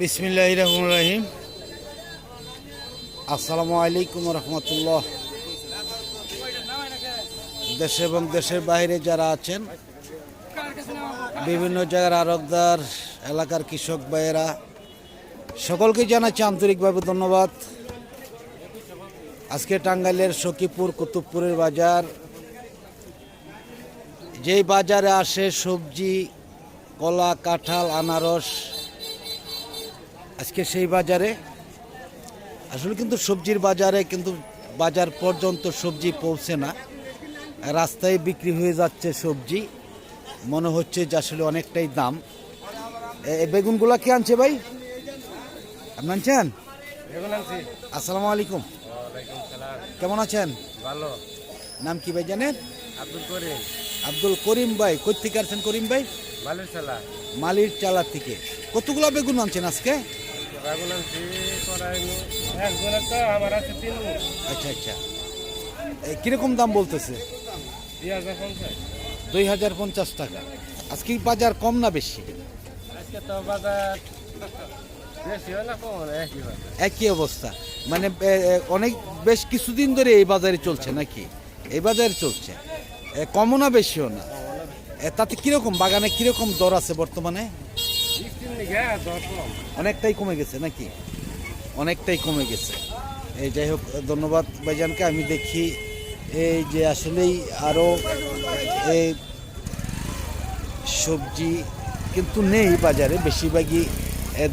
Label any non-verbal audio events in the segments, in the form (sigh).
বিসমিল্লাহ রহমান রহিম। আসসালামু আলাইকুম রহমতুল্লাহ। দেশে এবং দেশের বাইরে যারা আছেন, বিভিন্ন জায়গার আরবদার, এলাকার কৃষক ভাইয়েরা, সকলকে জানাচ্ছি আন্তরিকভাবে ধন্যবাদ। আজকে টাঙ্গাইলের সখীপুর, কুতুবপুরের বাজার। যেই বাজারে আসে সবজি, কলা, কাঁঠাল, আনারস আজকে সেই বাজারে আসলে কিন্তু সবজির বাজারে কিন্তু বাজার পর্যন্ত সবজি পৌঁছে না। রাস্তায় বিক্রি হয়ে যাচ্ছে সবজি মনে হচ্ছে যে আসলে অনেকটাই দাম। বেগুনগুলা কে আনছে ভাই? আপনি আনছেন? আসসালামু আলাইকুম। কেমন আছেন? ভালো। নাম কি ভাই জানেন? আব্দুল করিম। আব্দুল করিম ভাই কই থেকে আসছেন করিম ভাই? চালা মালির চালা থেকে। কতগুলো বেগুন আনছেন আজকে? একজনের তো আমার আছে তিন আচ্ছা আচ্ছা। কীরকম দাম বলতেছে? দুই হাজার পঞ্চাশ। টাকা। আজকে বাজার কম না বেশি? আজকে তো বাজার বেশি না কম একই অবস্থা। মানে অনেক বেশ কিছুদিন ধরে এই বাজারে চলছে নাকি? এই বাজারে চলছে। কমও না বেশিও না? তাতে কীরকম বাগানে কীরকম দর আছে বর্তমানে? অনেকটাই কমে গেছে নাকি? অনেকটাই কমে গেছে। এই যাই হোক, ধন্যবাদ ভাইজানকে। আমি দেখি এই যে আসলেই আরও এই সবজি কিন্তু নেই বাজারে। বেশিরভাগই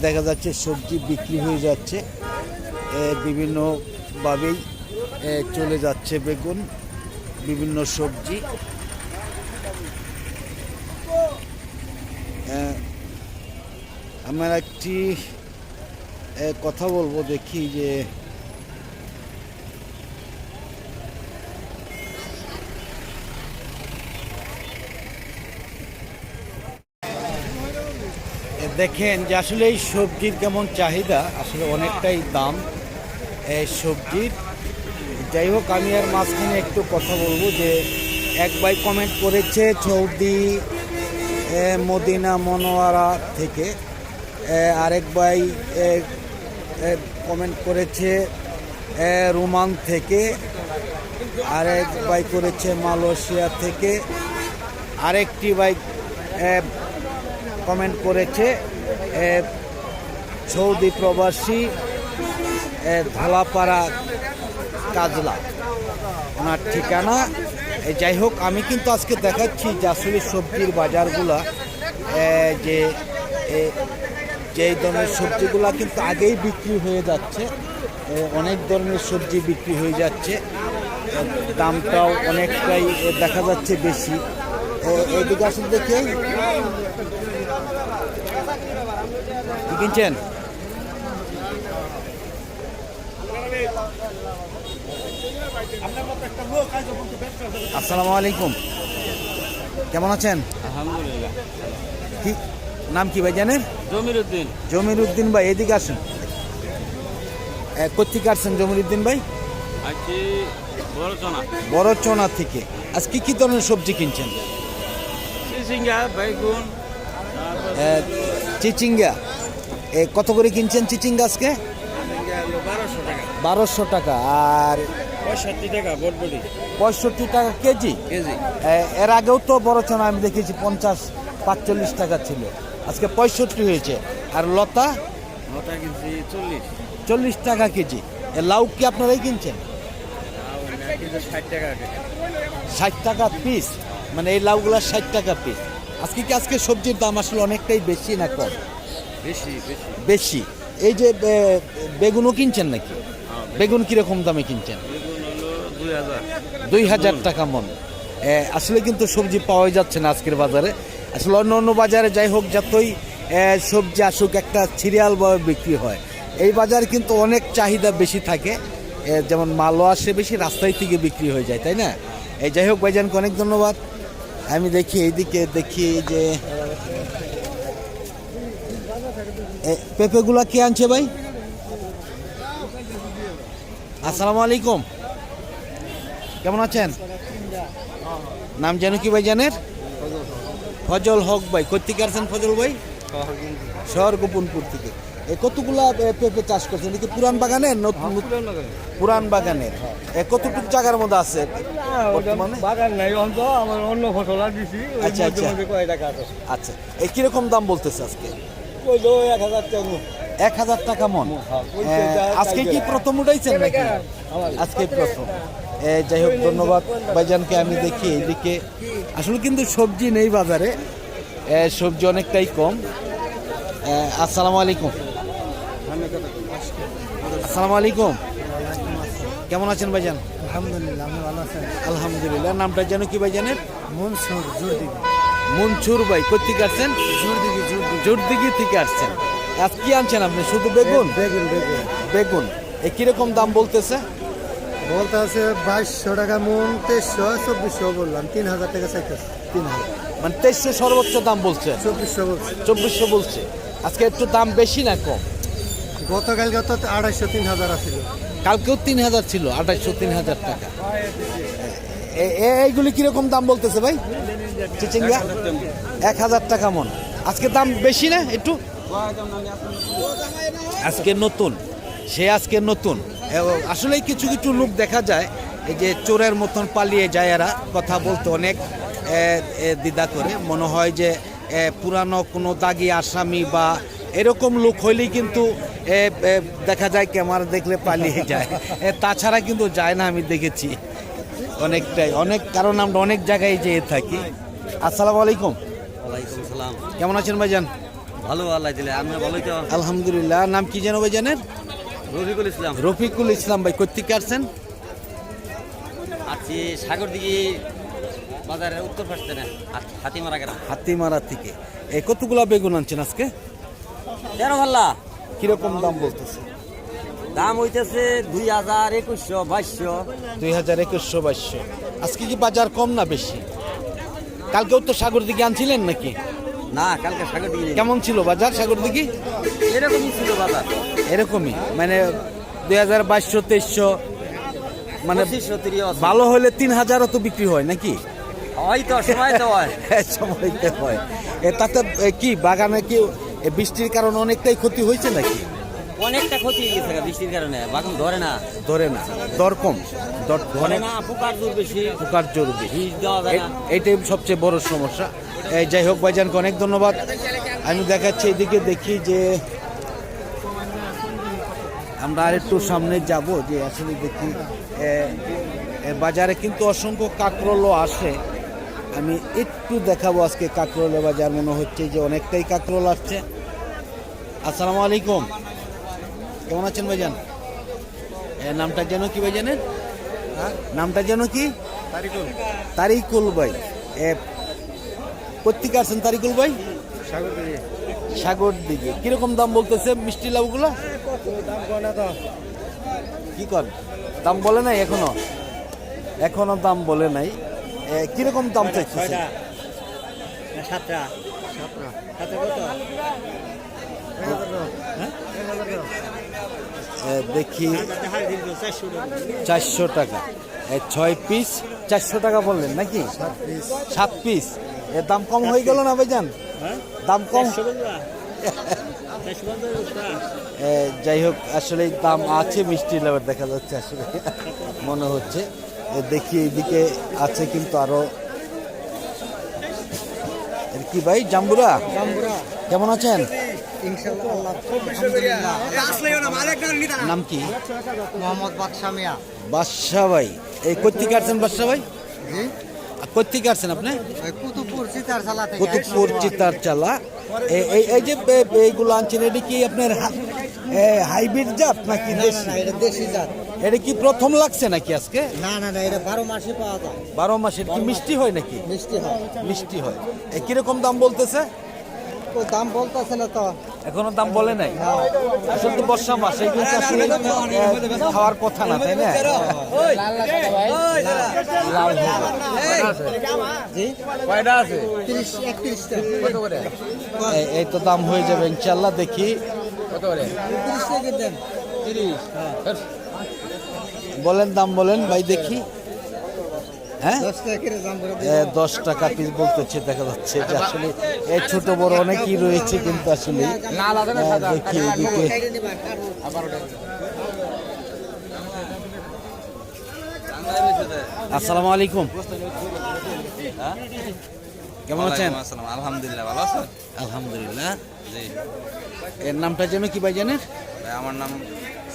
দেখা যাচ্ছে সবজি বিক্রি হয়ে যাচ্ছে। বিভিন্নভাবেই চলে যাচ্ছে বেগুন, বিভিন্ন সবজি। আমার একটি কথা বলব, দেখি যে দেখেন যে আসলে এই সবজির কেমন চাহিদা, আসলে অনেকটাই দাম। এই সবজির, যাই হোক, আমি আর মাঝখানে একটু কথা বলব যে এক ভাই কমেন্ট করেছে সৌদি মদিনা মনোয়ারা থেকে। আরেক ভাই কমেন্ট করেছে রোমান থেকে। আরেক ভাই করেছে মালয়েশিয়া থেকে। আরেকটি ভাই কমেন্ট করেছে সৌদি প্রবাসী ধলাপাড়া কাজলা। ওনার ঠিকানা। যাই হোক আমি কিন্তু আজকে দেখাচ্ছি যে আসলে সবজির বাজারগুলা এ, যে এ, যেই ধরনের সবজিগুলো কিন্তু আগেই বিক্রি হয়ে যাচ্ছে অনেক ধরনের সবজি বিক্রি হয়ে যাচ্ছে দামটাও অনেকটাই দেখা যাচ্ছে বেশি। এইদিকে আসলে দেখে। কিনছেন? আসসালামু আলাইকুম। কেমন আছেন? আলহামদুলিল্লাহ। কি নাম কি ভাই জানেন? জমির উদ্দিন জমির উদ্দিন ভাই এদিকে আসেন। কোথেকে আসছেন জমির উদ্দিন ভাই বড় চনা থেকে। আজকে কি কি ধরনের সবজি কিনছেন? চিচিঙ্গা এ, কত করে কিনছেন চিচিঙ্গা আজকে? বারোশো টাকা। আর পঁয়ষট্টি টাকা বটবটি পঁয়ষট্টি টাকা কেজি? কেজি। এর আগেও তো বড় চনা আমি দেখেছি পঞ্চাশ পাঁচচল্লিশ টাকা ছিল। আজকে পঁয়ষট্টি হয়েছে। আর লতা? কিনছি চল্লিশ। চল্লিশ টাকা কেজি। এ লাউ কি আপনারাই কিনছেন? ষাট টাকা পিস মানে এই লাউগুলা ষাট টাকা পিস আজকে কি আজকে সবজির দাম আসলে অনেকটাই বেশি না কম? বেশি এই যে বেগুনও কিনছেন নাকি? বেগুন। কীরকম দামে কিনছেন? দুই হাজার। টাকা মন। আসলে কিন্তু সবজি পাওয়া যাচ্ছে না আজকের বাজারে। আসলে অন্য অন্য বাজারে যাই হোক, যতই সবজি আসুক, একটা সিরিয়ালভাবে বিক্রি হয়। এই বাজার কিন্তু অনেক চাহিদা বেশি থাকে। যেমন মালও আসে বেশি, রাস্তায় থেকে বিক্রি হয়ে যায়, তাই না? এই যাই হোক, ভাইজানকে অনেক ধন্যবাদ। আমি দেখি এইদিকে, দেখি যে পেঁপেগুলা কে আনছে ভাই? আসসালামু আলাইকুম। কেমন আছেন? নাম যেন কি ভাই জানেন ফজল হক ভাই কোথেকে আসছেন ফজল ভাই? শহর গোপনপুর থেকে। কতগুলা পেঁপে চাষ করছেন? কি পুরান বাগানের? নতুন পুরান বাগানের। এ কতটুকু জায়গার মধ্যে আছে বাগান নাই অন্ত আমার অন্য ফসল আর দিছি আচ্ছা, আচ্ছা। আচ্ছা এ কীরকম দাম বলতেছে আজকে? এক হাজার টাকা এক হাজার টাকা মন? আজকে কি প্রথম উঠাইছেন নাকি? আজকে প্রথম। যাই হোক ধন্যবাদ ভাইজানকে আমি দেখি এইদিকে। আসলে কিন্তু সবজি নেই বাজারে সবজি অনেকটাই কম। আসসালামু আলাইকুম। আসসালামু আলাইকুম। কেমন আছেন ভাইজান? আলহামদুলিল্লাহ আমি ভালো আছি। আলহামদুলিল্লাহ নামটা যেন কি ভাইজানের? মনসুর মনসুর ভাই কোথেকে আসছেন? জোর জোরদিঘি থেকে আসছেন। আজ কি আনছেন আপনি? শুধু বেগুন? বেগুন বেগুন। বেগুন। এ কীরকম দাম বলতেছে? বলতে আছে বাইশশো টাকা মন তেইশশো চব্বিশশো বললাম তিন হাজার টাকা চাইতেছে তিন হাজার। মানে তেইশশো সর্বোচ্চ দাম বলছে? চব্বিশশো বলছে। চব্বিশশো বলছে। আজকে একটু দাম বেশি না কম? গতকাল গত আড়াইশো তিন হাজার আছিল। কালকেও তিন হাজার ছিল আঠাইশো তিন হাজার টাকা। এইগুলি কীরকম দাম বলতেছে ভাই? চিচিঙ্গা? এক হাজার টাকা মন। আজকে দাম বেশি না একটু? আজকে নতুন। সে আজকে নতুন। আসলেই কিছু কিছু লোক দেখা যায় এই যে চোরের মতন পালিয়ে যায় এরা কথা বলতে অনেক দ্বিধা করে। মনে হয় যে পুরানো কোনো দাগি আসামি বা এরকম লোক হইলেই কিন্তু দেখা যায় ক্যামেরা দেখলে পালিয়ে যায়। তাছাড়া কিন্তু যায় না আমি দেখেছি। অনেকটাই অনেক কারণ আমরা অনেক জায়গায় যেয়ে থাকি। আসসালামু আলাইকুম। ওয়ালাইকুম সালাম। কেমন আছেন ভাইজান? ভালো আল্লাহ দিলে। আমি ভালোই তো আলহামদুলিল্লাহ। নাম কি যেন ভাইজানের? রফিকুল ইসলাম। রফিকুল ইসলাম ভাই কোথেকে আসছেন? আছি সাগর দিঘি বাজারের উত্তর পাশে হাতিমারা গ্রাম। হাতিমারা থেকে। এই কতগুলা বেগুন আনছেন আজকে? তেরো ভাল্লা। কীরকম দাম বলতেছে? দাম হইতেছে দুই হাজার একুশশো বাইশশো। দুই হাজার একুশশো বাইশশো। আজকে কি বাজার কম না বেশি? কালকেও তো সাগর দিকে আনছিলেন নাকি? না কালকে সাগর দিঘি কেমন ছিল বাজার সাগর দিকে এরকমই ছিল বাজার। এরকমই মানে দুই হাজার বাইশশো তেইশশো মানে ভালো হলে তিন হাজারও তো বিক্রি হয় নাকি? হয় তো সময় তো হয়। (laughs) সময়তে হয়। তাতে কি বাগানে কি বৃষ্টির কারণে অনেকটাই ক্ষতি হয়েছে নাকি? অনেকটা ক্ষতি হয়ে গেছে বৃষ্টির কারণে। বাগান ধরে না। ধরে না। দর কম। দর ধরে না পোকার দূর বেশি। পোকার যায় না। এইটাই সবচেয়ে বড় সমস্যা। যাই হোক ভাইজানকে অনেক ধন্যবাদ। আমি দেখাচ্ছি এদিকে দেখি যে আমরা আর একটু সামনে যাব যে আসলে দেখি বাজারে কিন্তু অসংখ্য কাঁকরোলও আসে। আমি একটু দেখাবো আজকে কাঁকরোলের বাজার মনে হচ্ছে যে অনেকটাই কাঁকরোল আসছে। আসসালামু আলাইকুম। কেমন আছেন ভাইজান? নামটা যেন কি ভাইজানের? নামটা যেন কি? তারিকুল। তারিকুল ভাই। এ কোথেকে আসছেন তারিকুল ভাই? সাগর দিকে কীরকম দাম বলতেছে মিষ্টি লাউগুলো? কি কর দাম বলে নাই এখনও? এখনও দাম বলে নাই। কীরকম দাম চাইছে দেখি। চারশো টাকা। ছয় পিস? চারশো টাকা বললেন নাকি? সাত পিস। এর দাম কম হয়ে গেল না ভাইজান? দাম কম। যাই হোক আসলে দাম আছে মিষ্টি লেবার দেখা যাচ্ছে আসলে মনে হচ্ছে। এ, দেখি এইদিকে আছে কিন্তু আরও। কি ভাই জাম্বুরা? কেমন আছেন? নাম কি? মোহাম্মদ বাদশা মিয়া। বাদশা ভাই। এই কোথেকে আসছেন বাদশা ভাই? জি। কোথেকে আসছেন আপনি? থেকে কুতুবপুর চিতার চালা এই যে এইগুলো আনছেন এটা কি আপনার হাইব্রিড জাত নাকি দেশি? এটা দেশি জাত। এটা কি প্রথম লাগছে নাকি আজকে? না না না এটা বারো মাসে পাওয়া যায়। বারো মাসের কি মিষ্টি হয় নাকি? মিষ্টি হয়। মিষ্টি হয়। কীরকম দাম বলতেছে? তো দাম বলতেছে না তো। এখনও দাম বলে নাই। আসলে তো বর্ষা মাস এইগুলো তো আসলে খাওয়ার কথা না তাই না? এই- এই তো দাম হয়ে যাবে ইনশাল্লাহ দেখি। টাকা বলেন দাম বলেন ভাই দেখি। হ্যাঁ? দশ টাকা এ, দশ টাকা পিস বলতেছে দেখা যাচ্ছে যে আসলে এই ছোট বড় অনেকই রয়েছে কিন্তু আসলে দেখি এদিকে। আসসালামু আলাইকুম। কেমন আছেন? আসসালাম আলহামদুলিল্লাহ ভালো আছেন? আলহামদুলিল্লাহ। জি এর নামটা যেন কি ভাই জানেন আমার নাম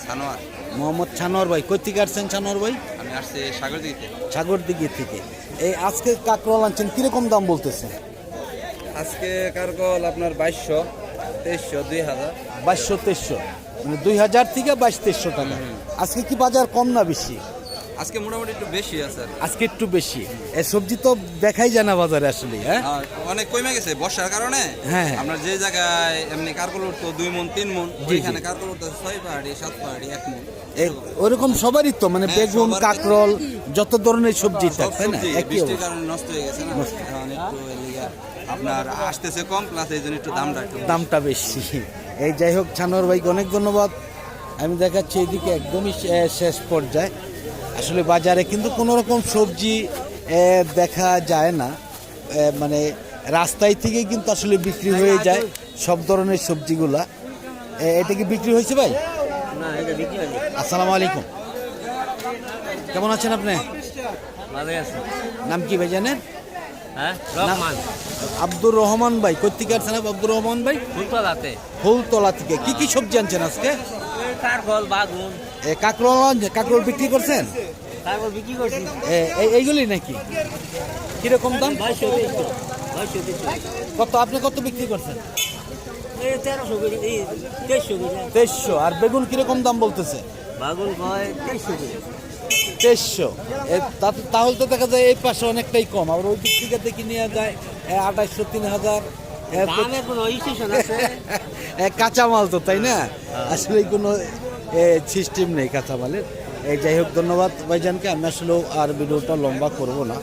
সানোয়ার। মোহাম্মদ ছানোয়ার ভাই। কই থেকে আসছেন ছানোয়ার ভাই? আসছি সাগর দিকে সাগর দিকে থেকে। এই আজকে কাঁকড়াল আনছেন কীরকম দাম বলতেছে আজকে কারকল আপনার বাইশশো তেইশশো দুই হাজার। বাইশশো তেইশশো। মানে দুই হাজার থেকে বাইশ তেইশশো টাকা। আজকে কি বাজার কম না বেশি? আজকে মোটামুটি একটু বেশি আছে আজকে একটু বেশি। এই সবজি তো দেখাই যায় না বাজারে আসলে হ্যাঁ? অনেক কমে গেছে বর্ষার কারণে। হ্যাঁ। আপনার যে জায়গায় এমনি কারকল উঠতো দুই মন তিন মন। ওইখানে কারকল উঠতো ছয় পাহাড়ি সাত পাহাড়ি এক মন। ওরকম সবারই তো মানে হ্যাঁ, বেগুন কাকরল যত ধরনের সবজি থাকে তাই না? একই নষ্ট হয়ে গেছে না? এখন আপনার আসতেছে কম প্লাস এই জন্য একটু দামটা দামটা বেশি। এই যাই হোক ছানোর ভাইকে অনেক ধন্যবাদ। আমি দেখাচ্ছি এদিকে একদমই শেষ পর্যায়ে। আসলে বাজারে কিন্তু কোনো রকম সবজি দেখা যায় না। মানে রাস্তায় থেকে কিন্তু আসলে বিক্রি হয়ে যায় সব ধরনের সবজিগুলা। এটা কি বিক্রি হয়েছে ভাই? আসসালামু আলাইকুম। কেমন আছেন আপনি? নাম কি ভাই জানেন? হ্যাঁ আব্দুর রহমান ভাই। কোথেকে আসছেন আব্দুর রহমান ভাই? ফুলতলাতে। ফুলতলা থেকে। কি কি সবজি আনছেন আজকে? কারকল বাগুন? এ, কাকরোল? কাকরোল বিক্রি করছেন? তারপর বিক্রি করছি। এই- এইগুলি নাকি? কীরকম দাম? কত আপনি কত বিক্রি করছেন? তেইশশো আর বেগুন কীরকম দাম বলতেছে? বাগুন কয় তেইশশো তেইশশো। তাহলে তো দেখা যায় এই পাশে অনেকটাই কম আবার ওই দিক থেকে দেখি নিয়ে যায় আঠাইশশো তিন হাজার। আছে? এ, (laughs) কাঁচামাল তো তাই না? আসলে কোনো সিস্টেম নেই কাঁচামালের। এই যাই হোক ধন্যবাদ ভাইজানকে। আমি আসলে আর ভিডিওটা লম্বা করব না।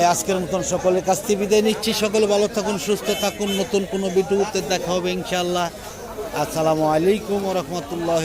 এই আজকের মতন সকলের কাছ থেকে বিদায় নিচ্ছি। সকলে ভালো থাকুন সুস্থ থাকুন। নতুন কোনো ভিডিওতে দেখা হবে ইনশাল্লাহ আসসালামু আলাইকুম রহমতুল্লাহ